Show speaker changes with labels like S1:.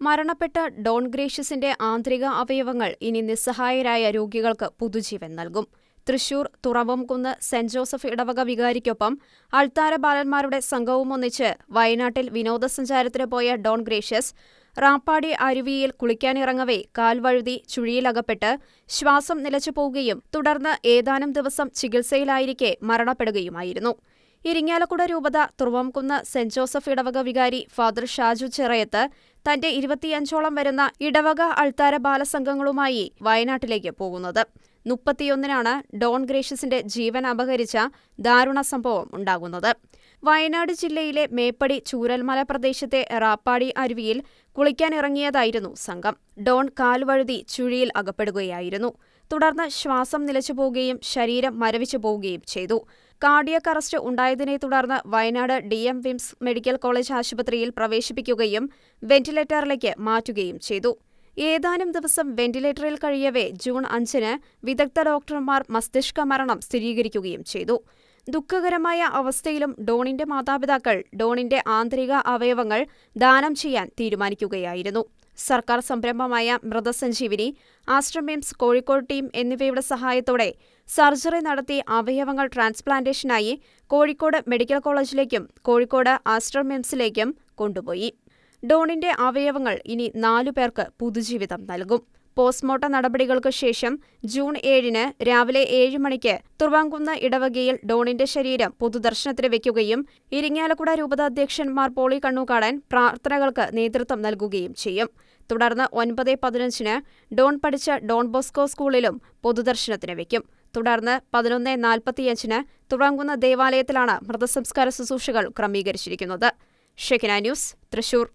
S1: മരണപ്പെട്ട ഡോൺ ഗ്രേഷ്യസിന്റെ ആന്തരിക അവയവങ്ങൾ ഇനി നിസ്സഹായരായ രോഗികൾക്ക് പുതുജീവൻ നൽകും. തൃശൂർ തുറവംകുന്ന് സെന്റ് ജോസഫ് ഇടവക വികാരിക്കൊപ്പം അൾത്താര ബാലന്മാരുടെ സംഘവുമൊന്നിച്ച് വയനാട്ടിൽ വിനോദസഞ്ചാരത്തിന് പോയ ഡോൺ ഗ്രേഷ്യസ് റാപ്പാടി അരുവിയിൽ കുളിക്കാനിറങ്ങവേ കാൽവഴുതി ചുഴിയിലകപ്പെട്ട് ശ്വാസം നിലച്ചു പോവുകയും തുടർന്ന് ഏതാനും ദിവസം ചികിത്സയിലായിരിക്കെ മരണപ്പെടുകയുമായിരുന്നു. ഇരിങ്ങാലക്കുട രൂപത തുറവംകുന്ന് സെന്റ് ജോസഫ് ഇടവക വികാരി ഫാദർ ഷാജു ചിറയത്ത് തന്റെ ഇരുപത്തിയഞ്ചോളം വരുന്ന ഇടവക അൾത്താര ബാലസംഘങ്ങളുമായി വയനാട്ടിലേക്ക് പോകുന്നത്. മുപ്പത്തിയൊന്നിനാണ് ഡോൺ ഗ്രേഷ്യസിന്റെ ജീവൻ അപഹരിച്ച ദാരുണ സംഭവം ഉണ്ടാകുന്നത്. വയനാട് ജില്ലയിലെ മേപ്പടി ചൂരൽമല പ്രദേശത്തെ റാപ്പാടി അരുവിയിൽ കുളിക്കാനിറങ്ങിയതായിരുന്നു സംഘം. ഡോൺ കാൽവഴുതി ചുഴിയിൽ അകപ്പെടുകയായിരുന്നു. തുടർന്ന് ശ്വാസം നിലച്ചുപോവുകയും ശരീരം മരവിച്ചു പോവുകയും ചെയ്തു. കാർഡിയക് അറസ്റ്റ് ഉണ്ടായതിനെ തുടർന്ന് വയനാട് ഡി എം വിംസ് മെഡിക്കൽ കോളേജ് ആശുപത്രിയിൽ പ്രവേശിപ്പിക്കുകയും വെന്റിലേറ്ററിലേക്ക് മാറ്റുകയും ചെയ്തു. ഏതാനും ദിവസം വെന്റിലേറ്ററിൽ കഴിയവേ ജൂൺ അഞ്ചിന് വിദഗ്ധ ഡോക്ടർമാർ മസ്തിഷ്ക മരണം സ്ഥിരീകരിക്കുകയും ചെയ്തു. ദുഃഖകരമായ അവസ്ഥയിലും ഡോണിന്റെ മാതാപിതാക്കൾ ഡോണിന്റെ ആന്തരിക അവയവങ്ങൾ ദാനം ചെയ്യാൻ തീരുമാനിക്കുകയായിരുന്നു. സർക്കാർ സംരംഭമായ മൃതസഞ്ജീവിനി ആശ്രമിംസ് കോഴിക്കോട് ടീം എന്നിവയുടെ സഹായത്തോടെ സർജറി നടത്തി അവയവങ്ങൾ ട്രാൻസ്പ്ലാന്റേഷനായി കോഴിക്കോട് മെഡിക്കൽ കോളേജിലേക്കും കോഴിക്കോട് ആശ്രമിംസിലേക്കും കൊണ്ടുപോയി. ഡോണിന്റെ അവയവങ്ങൾ ഇനി നാലു പേർക്ക് പുതുജീവിതം നൽകും. പോസ്റ്റ്മോർട്ടം നടപടികൾക്കു ശേഷം ജൂൺ ഏഴിന് രാവിലെ ഏഴ് മണിക്ക് തുറവാങ്കുന്ന് ഇടവകയിൽ ഡോണിന്റെ ശരീരം പൊതുദർശനത്തിന് വയ്ക്കുകയും ഇരിങ്ങാലക്കുട രൂപത മാർ പോളി കണ്ണൂക്കാടൻ പ്രാർത്ഥനകൾക്ക് നേതൃത്വം നൽകുകയും ചെയ്യും. തുടർന്ന് ഒൻപത് പതിനഞ്ചിന് ഡോൺ പഠിച്ച ഡോൺ ബോസ്കോ സ്കൂളിലും പൊതുദർശനത്തിന് വയ്ക്കും തുടർന്ന് പതിനൊന്ന് നാൽപ്പത്തിയഞ്ചിന് തുറങ്കുന്ന ദേവാലയത്തിലാണ് മൃതസംസ്കാര ശുശ്രൂഷകൾ ക്രമീകരിച്ചിരിക്കുന്നത്. Shekinah news Thrissur.